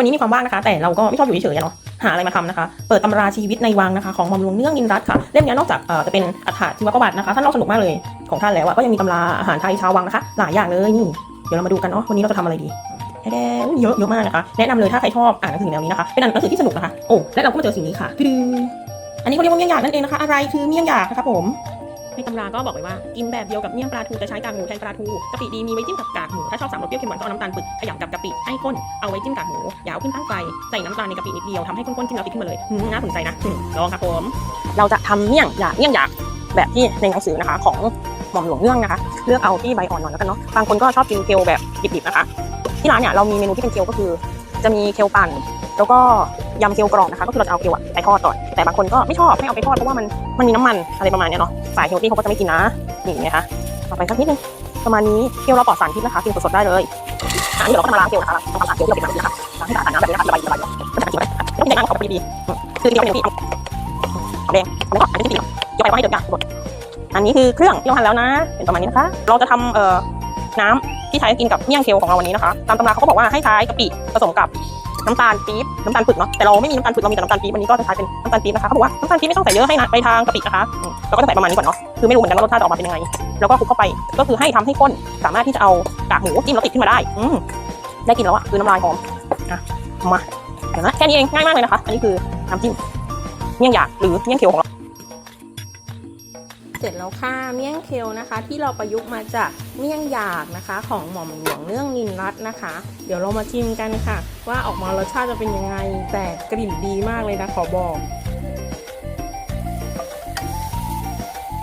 วันนี้มีความว่างนะคะ แต่เราก็ไม่ชอบอยู่เฉยๆเนาะหาอะไรมาทำนะคะ เปิดตำราชีวิตในวังนะคะ ของหม่อมหลวงเนื่องนินรัตน์ค่ะ เล่มนี้นอกจากจะเป็นอัฏฐชีวประวัตินะคะ ท่านเล่าสนุกมากเลยของท่านแล้วก็ยังมีตำราอาหารไทยชาววังนะคะ หลายอย่างเลยนี่ เดี๋ยวเรามาดูกันเนาะวันนี้เราจะทำอะไรดีแดงๆเยอะเยอะมากนะคะ แนะนำเลยถ้าใครชอบอ่านหนังสือแนวนี้นะคะ เป็นหนังสือที่สนุกนะคะ โอ้ และเราก็มาเจอสิ่งนี้ค่ะ อันนี้เขาเรียกว่าเมี่ยงหยาบนั่นเองนะคะ อะไรคือเมี่ยงหยาบนะคะผม ในตำราก็บอกไว้ว่ากินแบบเดียวกับเมี่ยงปลาทูจะใช้กากหมูแทนปลาทูกะปิดีมีไว้จิ้มกับกากหมูถ้าชอบสามรสเปรี้ยวเค็มหวานก็เอาน้ำตาลปึกขยำกับกะปิให้ข้นเอาไว้จิ้มกากหมูอย่าเอาขึ้นตั้งไฟใส่น้ำตาลในกะปินิดเดียวทำให้ข้นๆจิ้มแล้วติดขึ้นมาเลยน่าสนใจนะลองครับผมเราจะทำเมี่ยงหยาบเมี่ยงหยาบแบบที่ในหนังสือนะคะ ของหม่อมหลวงเนื่องนะคะ เลือกเอาที่ใบอ่อนหน่อยแล้วกันเนาะบางคนก็ชอบกินเคลแบบดิบๆนะคะ ที่ร้านเนี่ยเรามีเมนูที่เป็นเคลก็คือ จะมีเคลปั่น แล้วก็ยำเคลกรอบนะคะ ก็คือเราจะเอาเคลอะไปทอดก่อน แต่บางคนก็ไม่ชอบไม่เอาไปทอดเพราะว่ามันมันมีน้ำมันอะไรประมาณเนี้ยเนาะ สายเฮลตี้เขาก็จะไม่กินนะ นี่นะคะต่อไปสักนิดนึง ประมาณนี้เคลเราปลอดสารพิษนะคะกินสดๆได้เลยอันนี้เราก็จะมาล้างเคลนะคะต้องล้างเคลที่เราเป็นน้ำนะคะล้างให้สะอาดน้ำแบบนี้นะคะระบายระบายก็จะกินไปแล้วก็ยังล้างของไปดีๆคือที่เราเป็นที่เอาแดงแล้วก็อันนี้ที่ดีเกี่ยวไปว่าให้เดือดกันหมดอันนี้คือเครื่องที่เราหั่นแล้วนะ เป็นประมาณนี้นะคะ เราจะทำเอ่อ น้ำที่ใช้กินกับเมี่ยงเคลของเราวันนี้นะคะตามตำราเขาก็บอกว่าให้ใช้กะปิผสมกับน้ำตาลปี๊บน้ำตาลปึกเนาะแต่เราไม่มีน้ำตาลปึกเรามีแต่น้ำตาลปี๊บวันนี้ก็จะใช้เป็นน้ำตาลปี๊บนะคะเขาบอกว่าน้ำตาลปี๊บไม่ต้องใส่เยอะให้นะไปทางกะปินะคะเราก็จะใส่ประมาณนี้ก่อนเนาะคือไม่รู้เหมือนกันว่ารสชาติจะออกมาเป็นยังไง แล้วก็คลุกเข้าไปก็คือให้ทำให้ข้นสามารถที่จะเอากากหมูจิ้มแล้วติดขึ้นมาได้อืมได้กินแล้วอะคือน้ำลายหอมอะมาเห็นไหมแค่นี้เองง่ายมากเลยนะคะ อันนี้คือน้ำจิ้มเมี่ยงหยาบหรือเมี่ยงเขียวของเรา เสร็จแล้วค่ะเมี่ยงเคลนะคะ ที่เราประยุกต์มาจากเมี่ยงหยากนะคะ ของหม่อมหลวงเนื่องนินรัตน์นะคะ เดี๋ยวเรามาชิมกันค่ะ ว่าออกมารสชาติจะเป็นยังไงแต่กลิ่นดีมากเลยนะขอบอก